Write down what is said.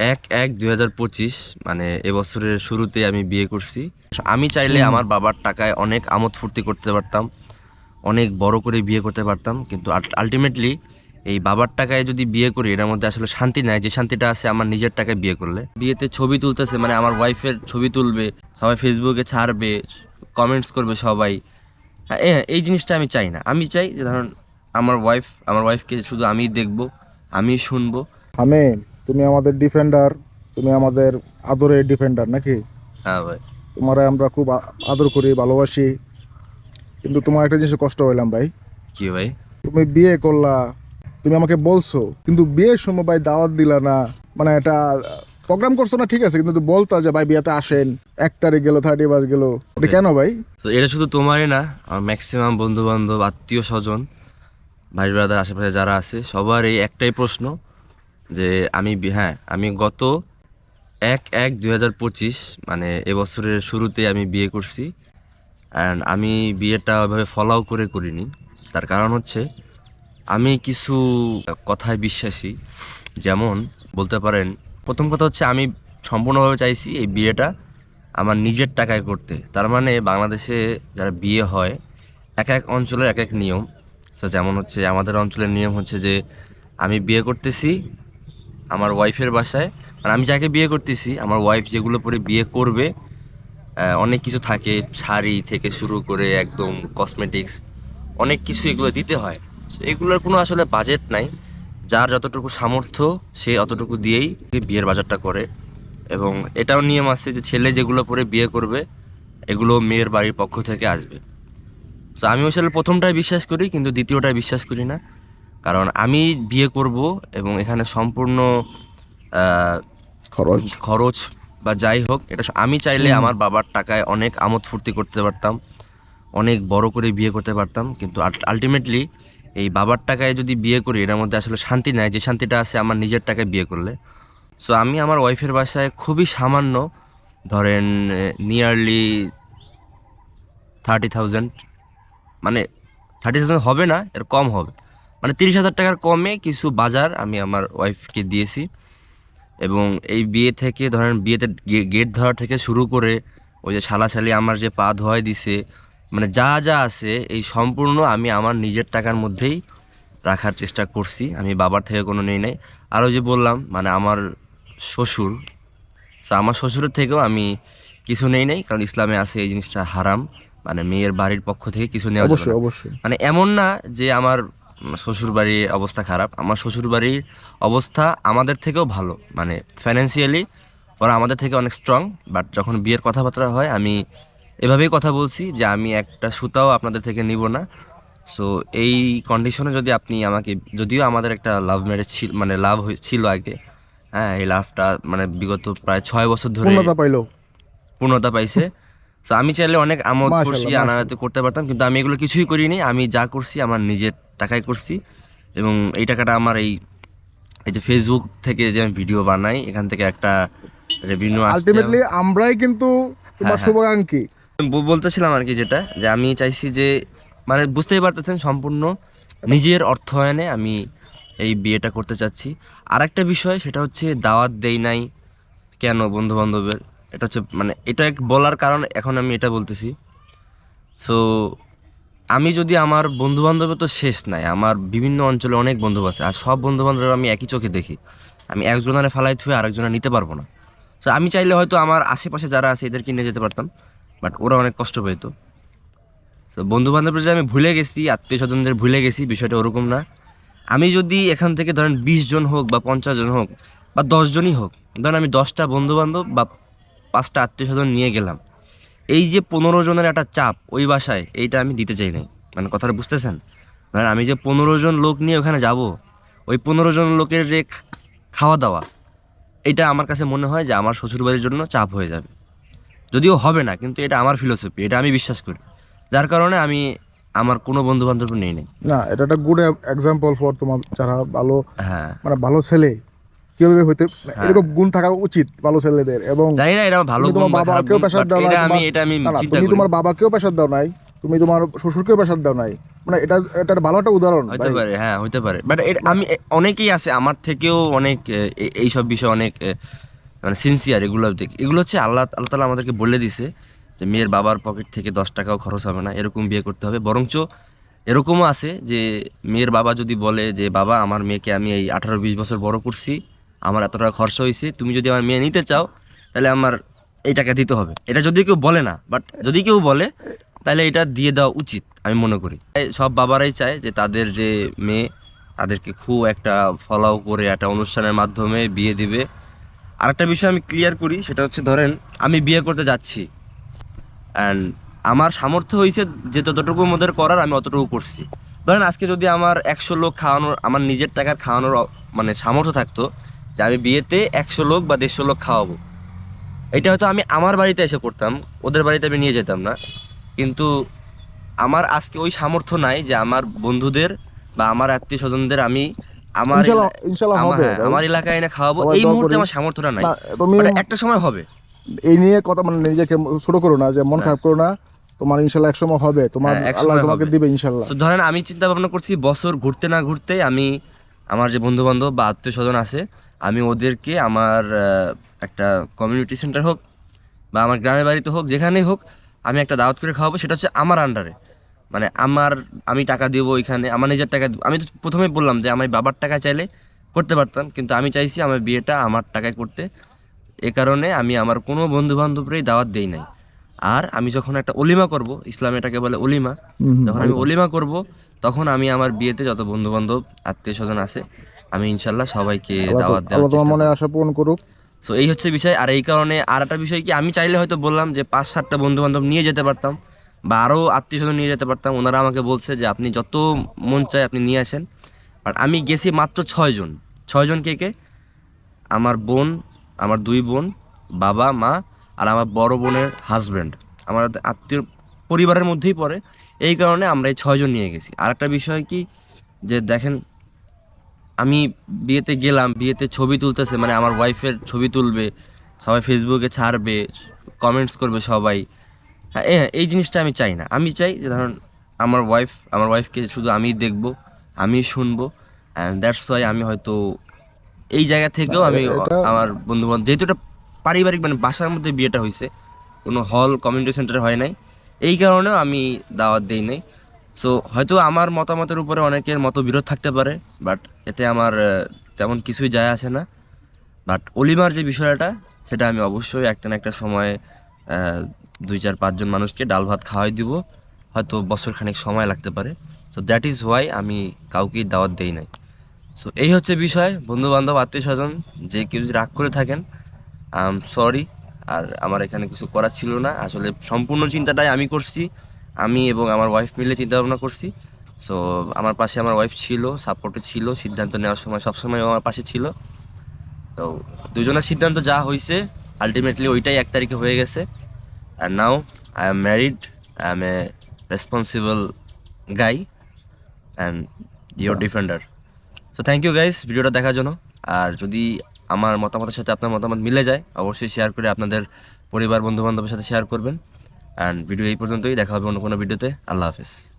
এক এক দুই হাজার পঁচিশ মানে এবছরের শুরুতে আমি বিয়ে করছি। আমি চাইলে আমার বাবার টাকায় অনেক আমোদ ফুর্তি করতে পারতাম অনেক বড় করে বিয়ে করতে পারতাম কিন্তু আলটিমেটলি এই বাবার টাকায় যদি বিয়ে করি এটার মধ্যে আসলে শান্তি নাই যে শান্তিটা আছে আমার নিজের টাকায় বিয়ে করলে। বিয়েতে ছবি তুলতেছে মানে আমার ওয়াইফের ছবি তুলবে সবাই ফেসবুকে ছাড়বে কমেন্টস করবে সবাই। হ্যাঁ এই জিনিসটা আমি চাই না। আমি চাই যে ধরুন আমার ওয়াইফ আমার ওয়াইফকে শুধু আমি দেখব আমি শুনব। আমি তুমি আমাদের ডিফেন্ডার তুমি আমাদের আদরের ডিফেন্ডার নাকি? হ্যাঁ ভাই। তোমারে আমরা খুব আদর করি ভালোবাসি। কিন্তু তোমার একটা জিনিস কষ্ট হইলাম ভাই। কি ভাই? তুমি বিয়ে করলা তুমি আমাকে বলছো কিন্তু বিয়ের সময় ভাই দাওয়াত দিলা না। মানে এটা প্রোগ্রাম করছ না ঠিক আছে কিন্তু বলতা যে ভাই বিয়েতে আসেন এক তারিখ গেল থার্টি বাস গেল। এটা কেন ভাই? তো এটা শুধু তোমারই না আমার ম্যাক্সিমাম বন্ধু বান্ধব আত্মীয় স্বজন ভাই ব্রাদার আশেপাশে যারা আছে সবার এই একটাই প্রশ্ন যে আমি হ্যাঁ আমি গত এক এক দুই হাজার পঁচিশ মানে এবছরের শুরুতে আমি বিয়ে করছি। অ্যান্ড আমি বিয়েটা ওইভাবে ফলাও করে করিনি। তার কারণ হচ্ছে, আমি কিছু কথায় বিশ্বাসী। যেমন বলতে পারেন, প্রথম কথা হচ্ছে আমি সম্পূর্ণভাবে চাইছি এই বিয়েটা আমার নিজের টাকায় করতে। তার মানে বাংলাদেশে যারা বিয়ে হয়, এক এক অঞ্চলের এক এক নিয়ম। যেমন হচ্ছে, আমাদের অঞ্চলের নিয়ম হচ্ছে যে আমি বিয়ে করতেছি আমার ওয়াইফের বাসায়। মানে আমি যাকে বিয়ে করতেছি, আমার ওয়াইফ যেগুলো পরে বিয়ে করবে অনেক কিছু থাকে। শাড়ি থেকে শুরু করে একদম কসমেটিক্স অনেক কিছু এগুলো দিতে হয়। এগুলোর কোনো আসলে বাজেট নাই। যার যতটুকু সামর্থ্য, সে অতটুকু দিয়েই বিয়ের বাজারটা করে। এবং এটাও নিয়ম আছে যে ছেলে যেগুলো পরে বিয়ে করবে, এগুলো মেয়ের বাড়ির পক্ষ থেকে আসবে। তো আমি আসলে প্রথমটায় বিশ্বাস করি, কিন্তু দ্বিতীয়টায় বিশ্বাস করি না। কারণ আমি বিয়ে করব এবং এখানে সম্পূর্ণ খরচ। খরচ বা যাই হোক এটা আমি চাইলে আমার বাবার টাকায় অনেক আমোদ ফুর্তি করতে পারতাম অনেক বড় করে বিয়ে করতে পারতাম কিন্তু আলটিমেটলি এই বাবার টাকায় যদি বিয়ে করি এটার মধ্যে আসলে শান্তি নাই যে শান্তিটা আছে আমার নিজের টাকায় বিয়ে করলে। সো আমি আমার ওয়াইফের বাসায় খুবই সামান্য ধরেন নিয়ারলি থার্টি থাউজেন্ড মানে থার্টি থাউজেন্ড হবে না এর কম হবে। মানে তিরিশ হাজার টাকার কমে কিছু বাজার আমি আমার ওয়াইফকে দিয়েছি। এবং এই বিয়ে থেকে ধরেন বিয়েতে গেট ধরা থেকে শুরু করে ওই যে শালাশালি আমার যে পা ধোয়াই দিছে মানে যা যা আছে এই সম্পূর্ণ আমি আমার নিজের টাকার মধ্যেই রাখার চেষ্টা করছি। আমি বাবার থেকে কোনো নেই নাই। আর ওই যে বললাম মানে আমার শ্বশুর তো আমার শ্বশুরের থেকেও আমি কিছু নেই নাই কারণ ইসলামে আছে এই জিনিসটা হারাম। মানে মেয়ের বাড়ির পক্ষ থেকে কিছু নেওয়া অবশ্যই অবশ্যই। মানে এমন না যে আমার শ্বশুর বাড়ির অবস্থা খারাপ। আমার শ্বশুর বাড়ির অবস্থা আমাদের থেকেও ভালো। মানে ফাইন্যান্সিয়ালি ওরা আমাদের থেকে অনেক স্ট্রং বাট যখন বিয়ের কথাবার্তা হয় আমি এভাবেই কথা বলছি যে আমি একটা সুতাও আপনাদের থেকে নিব না। সো এই কন্ডিশনে যদি আপনি আমাকে যদিও আমাদের একটা লাভ ম্যারেজ ছিল মানে লাভ ছিল আগে হ্যাঁ এই লাভটা মানে বিগত প্রায় ছয় বছর ধরে পূর্ণতা পাইলো। পূর্ণতা পাইছে। তো আমি চাইলে অনেক আমোদ খুশি মাশাআল্লাহ। করতে পারতাম কিন্তু আমি এগুলো কিছুই করিনি। আমি যা করছি আমার নিজের টাকায় করছি। এবং এই টাকাটা আমার এই এই যে ফেসবুক থেকে যে আমি ভিডিও বানাই এখান থেকে একটা রেভিনিউ আসছে। আলটিমেটলি আমরাই কিন্তু তোমার হ্যাঁ, শুভাকাঙ্ক্ষী। বলতেছিলাম আর কি যেটা যে আমি চাইছি যে মানে বুঝতেই পারতেছেন সম্পূর্ণ নিজের অর্থায়নে আমি এই বিয়েটা করতে চাচ্ছি। আর একটা বিষয় সেটা হচ্ছে দাওয়াত দেই নাই কেন বন্ধু বান্ধবের এটা হচ্ছে মানে এটা এক বলার কারণ, এখন আমি এটা বলতেছি। সো আমি যদি আমার বন্ধু বান্ধবের তো শেষ নাই, আমার বিভিন্ন অঞ্চলে অনেক বন্ধু আছে, আর সব বন্ধু বান্ধব আমি একই চোখে দেখি। আমি একজনের ফালাই থুয়ে আরেকজনের নিতে পারব না। সো আমি চাইলে হয়তো আমার আশেপাশে যারা আছে, এদেরকে নিয়ে যেতে পারতাম, বাট ওরা অনেক কষ্ট পেতো। তো বন্ধু বান্ধবের যে আমি ভুলে গেছি আত্মীয় স্বজনদের ভুলে গেছি, বিষয়টা ওরকম না। আমি যদি এখান থেকে ধরেন বিশ জন হোক বা পঞ্চাশ জন হোক বা দশজনই হোক, ধরেন আমি দশটা বন্ধু বান্ধব বা পাঁচটা আত্মীয় স্বজন নিয়ে গেলাম। এই যে পনেরো জনের একটা চাপ ওই বাসায় এইটা আমি দিতে চাই নাই। মানে কথাটা বুঝতেছেন? ধরেন আমি যে পনেরো জন লোক নিয়ে ওখানে যাব ওই পনেরো জন লোকের যে খাওয়া দাওয়া এটা আমার কাছে মনে হয় যে আমার শ্বশুরবাড়ির জন্য চাপ হয়ে যাবে। যদিও হবে না কিন্তু এটা আমার ফিলোসফি এটা আমি বিশ্বাস করি। যার কারণে আমি আমার কোনো বন্ধু বান্ধব নেই নেই। না এটা একটা গুড এক্সাম্পল ফর তোমার যারা ভালো হ্যাঁ। মানে ভালো ছেলে। কীভাবে হইতে এরকম গুণ থাকা উচিত ভালো ছেলেদের এবং জানি না এটা ভালো গুণ বা খারাপ গুণ, এটা আমি এটা আমি চিন্তা তুমি করি। তোমার বাবাকেও দাও নাই তুমি তোমার শ্বশুরকে প্রেশার দাও নাই। মানে এটা এটার ভালো একটা উদাহরণ হইতে পারে হ্যাঁ হইতে পারে। বাট আমি অনেকেই আছে আমার থেকেও অনেক এ, এ- এইসব বিষয়ে অনেক মানে সিনসিয়ার এগুলো দিক এগুলো হচ্ছে আল্লাহ আল্লাহ তালা আমাদেরকে বলে দিছে যে মেয়ের বাবার পকেট থেকে দশ টাকাও খরচ হবে না এরকম বিয়ে করতে হবে। বরঞ্চ এরকমও আছে যে মেয়ের বাবা যদি বলে যে বাবা আমার মেয়েকে আমি এই আঠারো বিশ বছর বড় করছি আমার এত টাকা খরচা হয়েছে, তুমি যদি আমার মেয়ে নিতে চাও, তাহলে আমার এই টাকা দিতে হবে। এটা যদি কেউ বলে না বাট যদি কেউ বলে, তাহলে এটা দিয়ে দেওয়া উচিত, আমি মনে করি। সব বাবারাই চায় যে তাদের যে মেয়ে, তাদেরকে খুব একটা ফলাও করে একটা অনুষ্ঠানের মাধ্যমে বিয়ে দিবে। আর একটা বিষয় আমি ক্লিয়ার করি, সেটা হচ্ছে ধরেন, আমি বিয়ে করতে যাচ্ছি অ্যান্ড আমার সামর্থ্য হয়েছে যে যতটুকু মধ্যে করার, আমি অতটুকু করছি। ধরেন আজকে যদি আমার একশো লোক খাওয়ানোর, আমার নিজের টাকার খাওয়ানোর মানে সামর্থ্য থাকতো যে আমি বিয়েতে একশো লোক বা দেড়শো লোক খাওয়াবো। এটা হয়তো আমি আমার বাড়িতে এসে করতাম ওদের বাড়িতে আমি নিয়ে যেতাম না। কিন্তু আমার আজকে ওই সামর্থ্য নাই যে আমার বন্ধুদের বা আমার আত্মীয় স্বজনদের আমি আমার হ্যাঁ। আমার এলাকায় এনে খাওয়াবো। এই মুহূর্তে আমার সামর্থ্যটা নাই। একটা সময় হবে। এই নিয়ে কথা মানে নিজেকে ছোট করো না যে মন খারাপ করো না। তোমার ইনশাল্লাহ একসময় হবে। তোমার হ্যাঁ, আল্লাহ তোমাকে দিবে ইনশাল্লাহ। ধরেন আমি চিন্তা ভাবনা করছি বছর ঘুরতে না ঘুরতে আমি আমার যে বন্ধু বান্ধব বা আত্মীয় স্বজন আছে আমি ওদেরকে আমার একটা কমিউনিটি সেন্টার হোক বা আমার গ্রামের বাড়িতে হোক যেখানেই হোক আমি একটা দাওয়াত করে খাওয়াবো সেটা হচ্ছে আমার আন্ডারে মানে আমার আমি টাকা দেবো ওইখানে আমার নিজের টাকা আমি তো প্রথমেই বললাম যে আমি বাবার টাকা চাইলে করতে পারতাম কিন্তু আমি চাইছি আমার বিয়েটা আমার টাকায় করতে। এ কারণে আমি আমার কোনো বন্ধু বান্ধবরেই দাওয়াত দেই নাই। আর আমি যখন একটা অলিমা করব ইসলামে এটাকে বলে অলিমা যখন আমি অলিমা করব তখন আমি আমার বিয়েতে যত বন্ধু বান্ধব আত্মীয় স্বজন আছে আমি ইনশাল্লাহ সবাইকে দাওয়াত দেওয়ার চেষ্টা মনে আশা পূরণ করুক। সো এই হচ্ছে বিষয়। আর এই কারণে আর একটা বিষয় কি আমি চাইলে হয়তো বললাম যে পাঁচ সাতটা বন্ধু বান্ধব নিয়ে যেতে পারতাম বা আরও আত্মীয় স্বজন নিয়ে যেতে পারতাম। ওনারা আমাকে বলছে যে আপনি যত মন চায় আপনি নিয়ে আসেন। আর আমি গেছি মাত্র ছয়জন ছয়জন কে কে? আমার বোন আমার দুই বোন বাবা মা আর আমার বড় বোনের হাজব্যান্ড আমার আত্মীয় পরিবারের মধ্যেই পড়ে। এই কারণে আমরা এই ছয়জন নিয়ে গেছি। আর একটা বিষয় কি যে দেখেন আমি বিয়েতে গেলাম বিয়েতে ছবি তুলতেছে মানে আমার ওয়াইফের ছবি তুলবে সবাই ফেসবুকে ছাড়বে কমেন্টস করবে সবাই। হ্যাঁ এই জিনিসটা আমি চাই না। আমি চাই যে ধরুন আমার ওয়াইফ আমার ওয়াইফকে শুধু আমি দেখব আমি শুনব অ্যান্ড দ্যাটস ওয়াই আমি হয়তো এই জায়গা থেকেও আমি আমার বন্ধু বান্ধব যেহেতু এটা পারিবারিক মানে বাসার মধ্যে বিয়েটা হয়েছে কোনো হল কমিউনিটি সেন্টারে হয় নাই। এই কারণেও আমি দাওয়াত দেই নাই। সো হয়তো আমার মতামতের উপরে অনেকের মতো বিরোধ থাকতে পারে বাট এতে আমার তেমন কিছুই যায় আসে না। বাট অলিমার যে বিষয়টা, সেটা আমি অবশ্যই একটা না একটা সময়ে দুই চার পাঁচজন মানুষকে ডাল ভাত খাওয়াই দিব। হয়তো বছর খানেক সময় লাগতে পারে। সো দ্যাট ইজ হোয়াই আমি কাউকেই দাওয়াত দেই নাই। সো এই হচ্ছে বিষয়। বন্ধু বান্ধব আত্মীয় স্বজন, যে কেউ যদি রাগ করে থাকেন, আম সরি আর আমার এখানে কিছু করার ছিল না। আসলে সম্পূর্ণ চিন্তাটাই আমি করছি। আমি এবং আমার ওয়াইফ মিলে চিন্তা ভাবনা করছি। সো আমার পাশে আমার ওয়াইফ ছিল সাপোর্টে ছিল সিদ্ধান্ত নেওয়ার সময় সবসময় আমার পাশে ছিল। তো দুজনের সিদ্ধান্ত যা হয়েছে আলটিমেটলি ওইটাই এক তারিখে হয়ে গেছে। আর now I am married I am a responsible guy and your defender so thank you guys ভিডিওটা দেখার জন্য। আর যদি আমার মতামতের সাথে আপনার মতামত মিলে যায়, অবশ্যই শেয়ার করে আপনাদের পরিবার, বন্ধুবান্ধবের সাথে শেয়ার করবেন। অ্যান্ড ভিডিও এই পর্যন্তই, দেখা হবে অন্য কোনো ভিডিওতে আল্লাহ হাফেজ।